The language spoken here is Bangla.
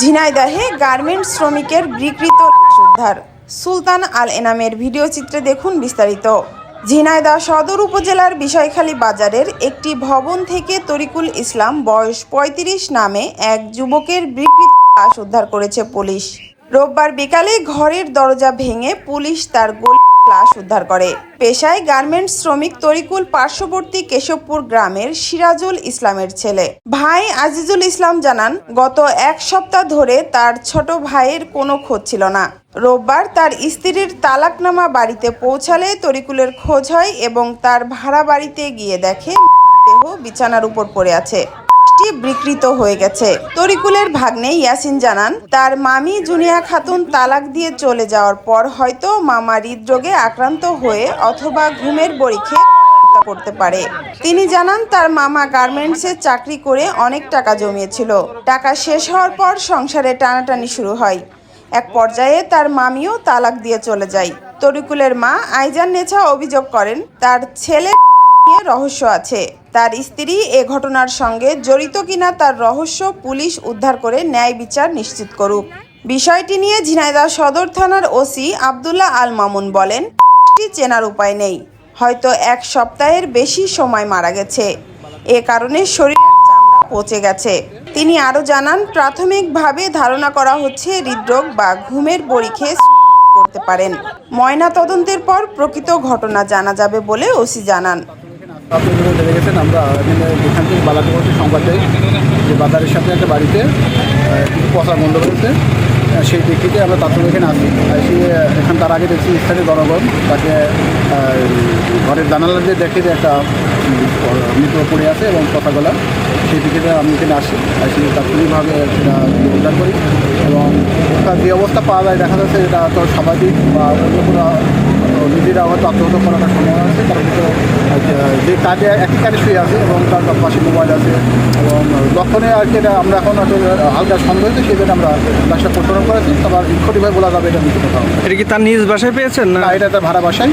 ঝিনাইদহে গার্মেন্টস শ্রমিকের বিকৃত উদ্ধার। সুলতান আল এনামের ভিডিও চিত্রে দেখুন বিস্তারিত। ঝিনাইদহ সদর উপজেলার বিষয়খালী বাজারের একটি ভবন থেকে তরিকুল ইসলাম বয়স ৩৫ নামে এক যুবকের বিকৃত লাশ উদ্ধার করেছে পুলিশ। রোববার বিকালে ঘরের দরজা ভেঙে পুলিশ তার গলি লাশ উদ্ধার করে। পেশায় গার্মেন্টস শ্রমিক তরিকুল পার্শ্ববর্তী কেশবপুর গ্রামের সিরাজুল ইসলামের ছেলে। ভাই আজিজুল ইসলাম জানান, গত এক সপ্তাহ ধরে তার ছোট ভাইয়ের কোনো খোঁজ ছিল না। রোববার তার স্ত্রীর তালাকনামা বাড়িতে পৌঁছালে তরিকুলের খোঁজ হয় এবং তার ভাড়া বাড়িতে গিয়ে দেখে দেহ বিছানার উপর পড়ে আছে। লাশটি বিকৃত হয়ে গেছে। তরিকুলের ভাগ্নে ইয়াসিন জানান, তার মামি জুনিয়া খাতুন তালাক দিয়ে চলে যাওয়ার পর হয়তো মামা হৃদরোগে আক্রান্ত হয়ে অথবা ঘুমের হত্যা করতে পারে। তিনি জানান, তার মামা গার্মেন্টসে চাকরি করে অনেক টাকা জমিয়েছিল। টাকা শেষ হওয়ার পর সংসারে টানাটানি শুরু হয়। এক পর্যায়ে তার মামিও তালাক দিয়ে চলে যায়। তরিকুলের মা আইজান নেছা অভিযোগ করেন, তার ছেলে রহস্য আছে। তার স্ত্রী এ ঘটনার সঙ্গে জড়িত কিনা তার রহস্য পুলিশ উদ্ধার করে ন্যায় বিচার নিশ্চিত করুক। বিষয়টি নিয়ে ঝিনাইদহ সদর থানার ওসি আবদুল্লাহ আল মামুন বলেন চেনার উপায় নেই। হয়তো এক সপ্তাহের বেশি সময় মারা গেছে। এ কারণে শরীরের চামড়া পচে গেছে। তিনি আরও জানান, প্রাথমিকভাবে ধারণা করা হচ্ছে হৃদরোগ বা ঘুমের খেয়ে করতে পারেন। ময়না তদন্তের পর প্রকৃত ঘটনা জানা যাবে বলে ওসি জানান। আপনি দেখে গেছেন আমরা এখানে যেখান থেকে বালাতে করতে সংবাদ দেয় যে বাজারের সাথে একটা বাড়িতে কিছু পচা বন্ধ করেছে সেই প্রেক্ষিতে আমরা তার এখানে আসি। আসি এখান তার আগে দেখছি স্থানীয় জনগণ, তাকে ঘরের জানালা দিয়ে দেখে যে একটা মৃত পড়ে আছে এবং কথা গলা। সেই প্রেক্ষিতে আমি এখানে আসি আসি তাৎক্ষণিকভাবে সেটা উদ্ধার করি। এবং তার যে অবস্থা পাওয়া যায়, দেখা যাচ্ছে এটা তো স্বাভাবিক বা অন্য কোনো নিজেরা হয়তো আত্মহত্যা একটা সময় আছে কারণ ভিতরে যে কাজে একই কাজে শুয়ে আছে এবং তার পাশে মোবাইল আছে এবং লক্ষণে আর কি এটা আমরা এখন হালকা সন্দেহ সেই জন্য আমরা লাশটা প্রসারণ করেছি। আবার নিক্ষটিভাবে বলা যাবে এটা নিচে কোথাও এটা কি তার নিজ বাসায় পেয়েছেন না? না এটা তার ভাড়া বাসায়।